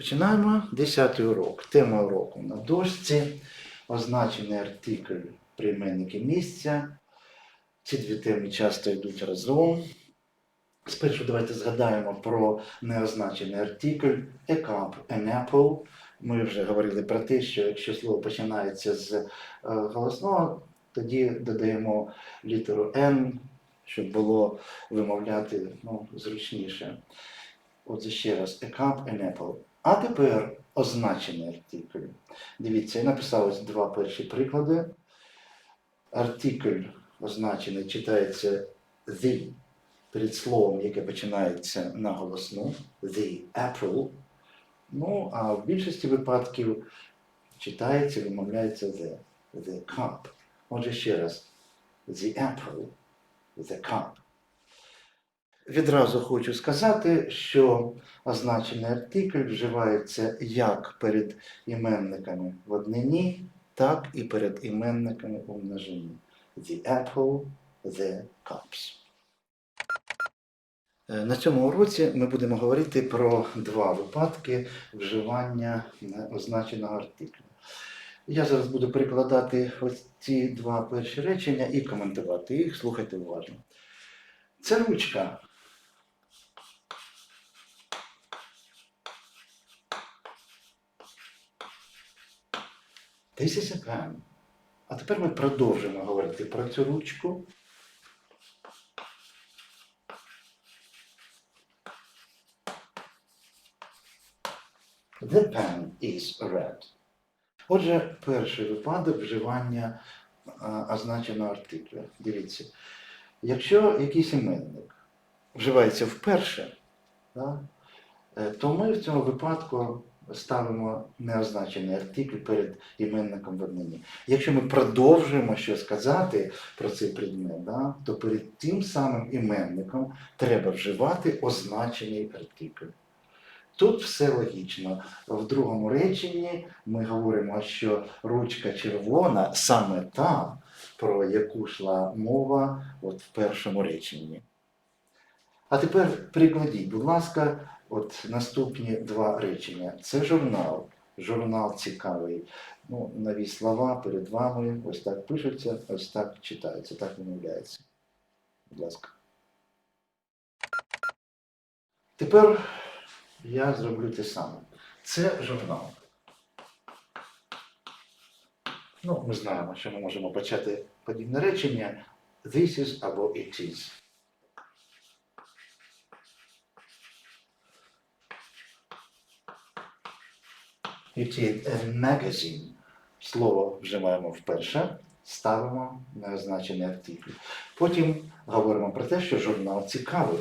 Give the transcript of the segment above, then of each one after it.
Починаємо 10 урок. Тема уроку на дошці, означений артикль прийменники місця. Ці дві теми часто йдуть разом. Спершу давайте згадаємо про неозначений артикль a an apple. Ми вже говорили про те, що якщо слово починається з е, голосного, тоді додаємо літеру N, щоб було вимовляти ну, зручніше. Отже, ще раз, a cup, an apple. А тепер означений артикль. Дивіться, я написав ось два перші приклади. Артикль означений читається the перед словом, яке починається на голосну, the apple. Ну, а в більшості випадків читається, вимовляється the, the cup. Отже, ще раз, the apple, the cup. Відразу хочу сказати, що означений артикль вживається як перед іменниками в однині, так і перед іменниками у множині. The apple, the cups. Е, На цьому уроці ми будемо говорити про два випадки вживання означеного артикля. Я зараз буду перекладати ось ці два перші речення і коментувати їх. Слухайте уважно. Це ручка. This is. А тепер ми продовжимо говорити про цю ручку. The pen is red. Отже, перший випадок вживання означеного артикля. Дивіться, якщо якийсь іменник вживається вперше, е, то ми в цьому випадку ставимо неозначений артикль перед іменником в однині. Якщо ми продовжуємо щось сказати про цей предмет, да, то перед тим самим іменником треба вживати означений артикль. Тут все логічно. В другому реченні ми говоримо, що ручка червона саме та, про яку йшла мова от в першому реченні. А тепер прикладіть, будь ласка, от наступні два речення. Це журнал. Журнал цікавий. Ну, нові слова перед вами ось так пишуться, ось так читаються, так вимовляється. Будь ласка. Тепер я зроблю те саме. Це журнал. Ну, ми знаємо, що ми можемо почати подібне речення this is або it is. It a. Слово вживаємо вперше, ставимо неозначений артикль. Потім говоримо про те, що журнал цікавий.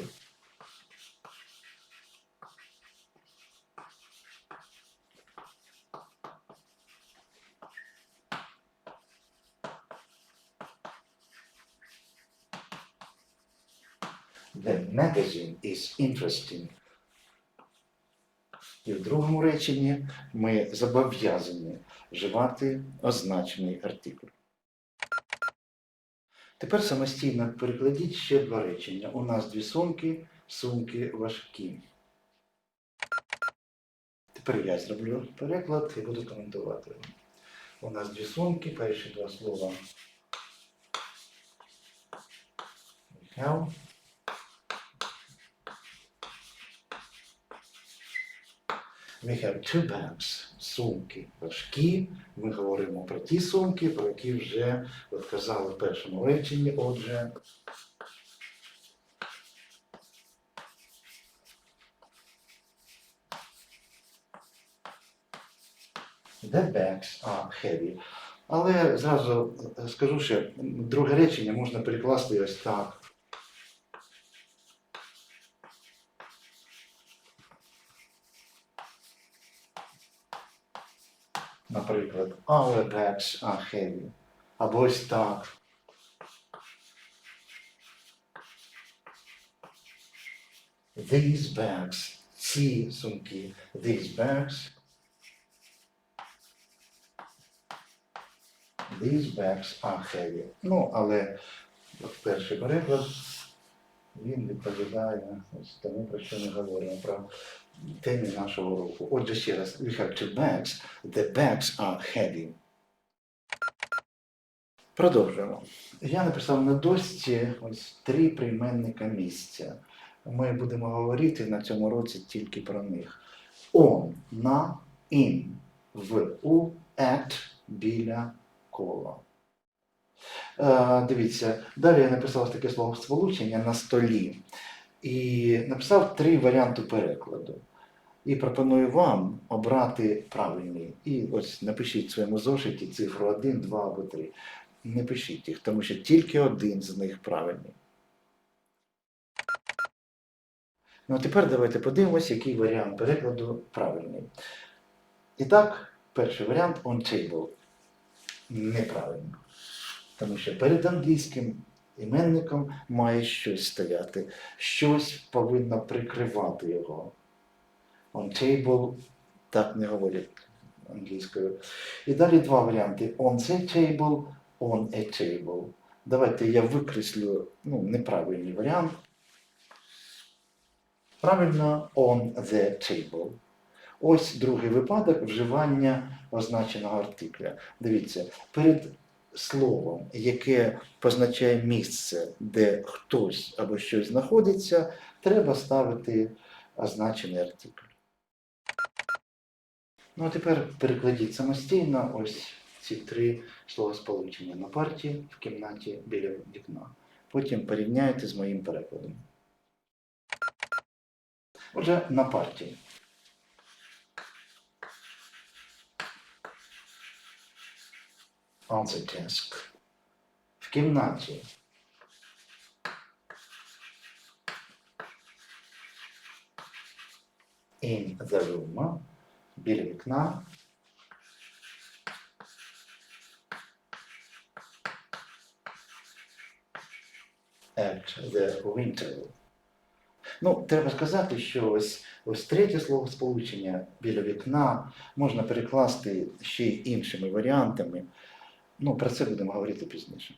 The magazine is interesting. І в другому реченні ми зобов'язані вживати означений артикль. Тепер самостійно перекладіть ще два речення. У нас дві сумки, сумки важкі. Тепер я зроблю переклад і буду коментувати. У нас дві сумки, перші два слова. We have two. Сумки важкі. Ми говоримо про ті сумки, про які вже казали в першому реченні. Отже, The bags are heavy. Але зразу скажу, що друге речення можна перекласти ось так. Наприклад, our bags are heavy. Або ось так. These bags, ці сумки, these bags. These bags are heavy. Ну, але от перший переклад, він відповідає ось тому, про що ми говоримо, про темі нашого року. Отже, ще раз, we have two bags. The bags are heavy. Продовжуємо. Я написав на дошці ось три прийменника місця. Ми будемо говорити на цьому році тільки про них. On, на, in, в, у, at, біля, коло. Е, дивіться, далі я написав таке слово сполучення на столі і написав три варіанти перекладу. І пропоную вам обрати правильний. І ось напишіть в своєму зошиті цифру 1, 2 або 3. Не пишіть їх, тому що тільки один з них правильний. Ну а тепер давайте подивимося, який варіант перекладу правильний. І так, перший варіант on table. Неправильно. Тому що перед англійським іменником має щось стояти, щось повинно прикривати його. On table так не говорять англійською. І далі два варіанти: on the table, on a table. Давайте я викреслю ну, неправильний варіант. Правильно, on the table. Ось другий випадок вживання означеного артикля. Дивіться, перед словом, яке позначає місце, де хтось або щось знаходиться, треба ставити означений артикль. Ну а тепер перекладіть самостійно ось ці три словосполучення на парті в кімнаті біля вікна. Потім порівняйте з моїм перекладом. Отже, на парті. Desk. В кімнаті. In the room. Біля вікна. At the window. Ну, треба сказати, що ось, ось третє словосполучення біля вікна можна перекласти ще й іншими варіантами. Ну, про це будемо говорити пізніше.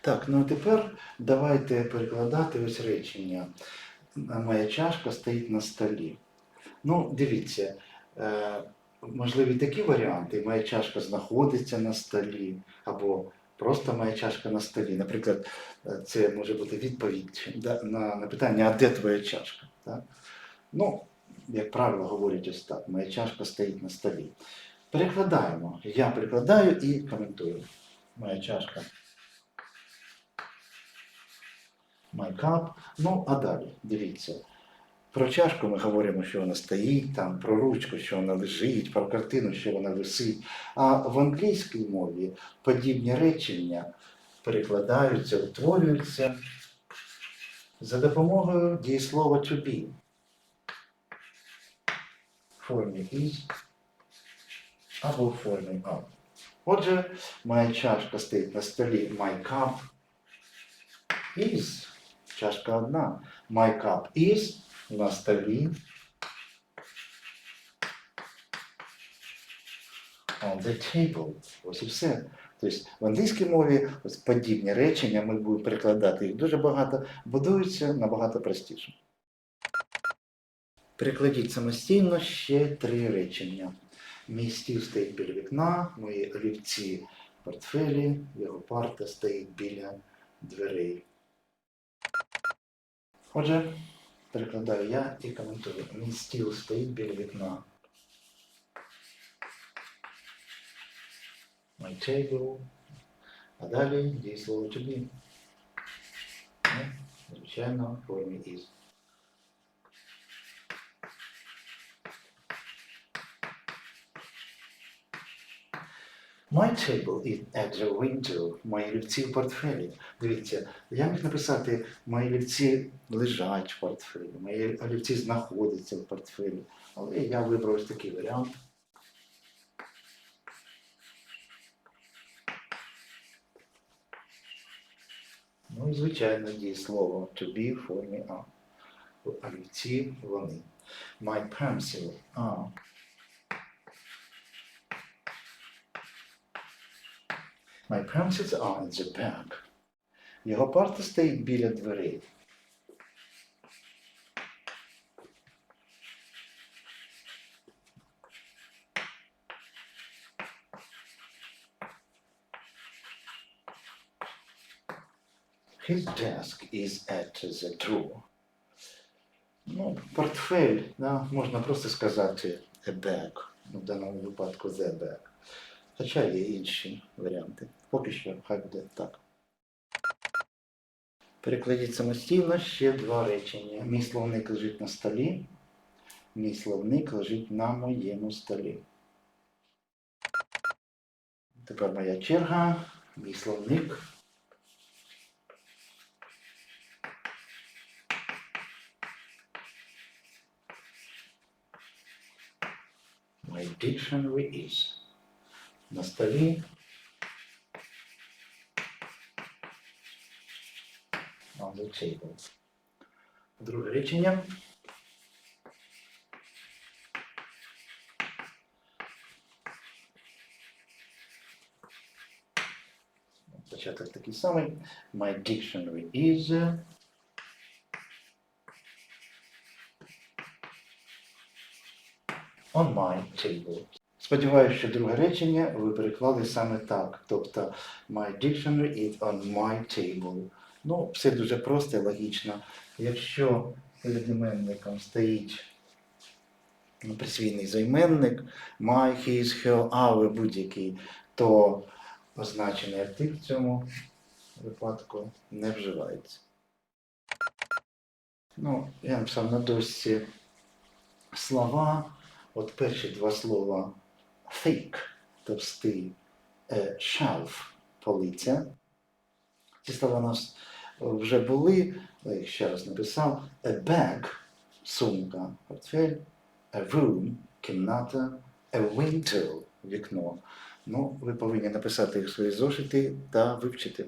Так, ну а тепер давайте перекладати ось речення. Моя чашка стоїть на столі. Ну, дивіться, е, можливі такі варіанти. Моя чашка знаходиться на столі, або просто моя чашка на столі. Наприклад, е, це може бути відповідь на, питання, а де твоя чашка? Так? Ну, як правило, говорять ось так: моя чашка стоїть на столі. Перекладаємо. Я перекладаю і коментую. Моя чашка. My cup. Ну, а далі, дивіться. Про чашку ми говоримо, що вона стоїть там, про ручку, що вона лежить, про картину, що вона висить. А в англійській мові подібні речення перекладаються, утворюються за допомогою дієслова to be. Формі is або в формі of. Отже, моя чашка стоїть на столі my cup is. Чашка одна. My cup is на столі. On the table. Ось і все. Тобто в англійській мові ось подібні речення, ми будемо перекладати їх дуже багато, будуються набагато простіше. Перекладіть самостійно ще три речення. Мій стіл стоїть біля вікна, мої олівці в портфелі, його парта стоїть біля дверей. Отже, перекладаю я і коментую. Мій стіл стоїть біля вікна. My table. А далі дієслово to be. Ну, Звичайно, формі is. My table is at the window. Мої олівці в портфелі. Дивіться, я міг написати, мої олівці лежать в портфелі, мої олівці знаходяться в портфелі. Але я вибрав ось такий варіант. Ну і звичайно дієслово to be в формі А. Олівці вони. My pencil are. My premises are in the back. Його парта стоїть біля дверей. His desk is at the door. Ну, Портфель, да, можна просто сказати a bag, в даному випадку the bag. Хоча є інші варіанти. Поки що хай буде так. Перекладіть самостійно ще два речення. Мій словник лежить на столі. Мій словник лежить на моєму столі. Тепер моя черга. Мій словник. My dictionary is. На столі. On the table. Друге речення. Початок такий самий. My dictionary is. On my table. Сподіваюся, що друге речення ви переклали саме так. Тобто My dictionary is on my table. Ну, все дуже просто і логічно. Якщо перед іменником стоїть ну, присвійний займенник, my, his, her, our будь-який, то означений артикль в цьому випадку не вживається. Ну, я написав на дошці слова. От перші два слова thick, товстий, е, shelf, полиця. Ці слова у нас вже були, я їх ще раз написав. A bag, сумка, портфель, a room, кімната, a window, вікно. Ну, ви повинні написати їх в свої зошити та вивчити.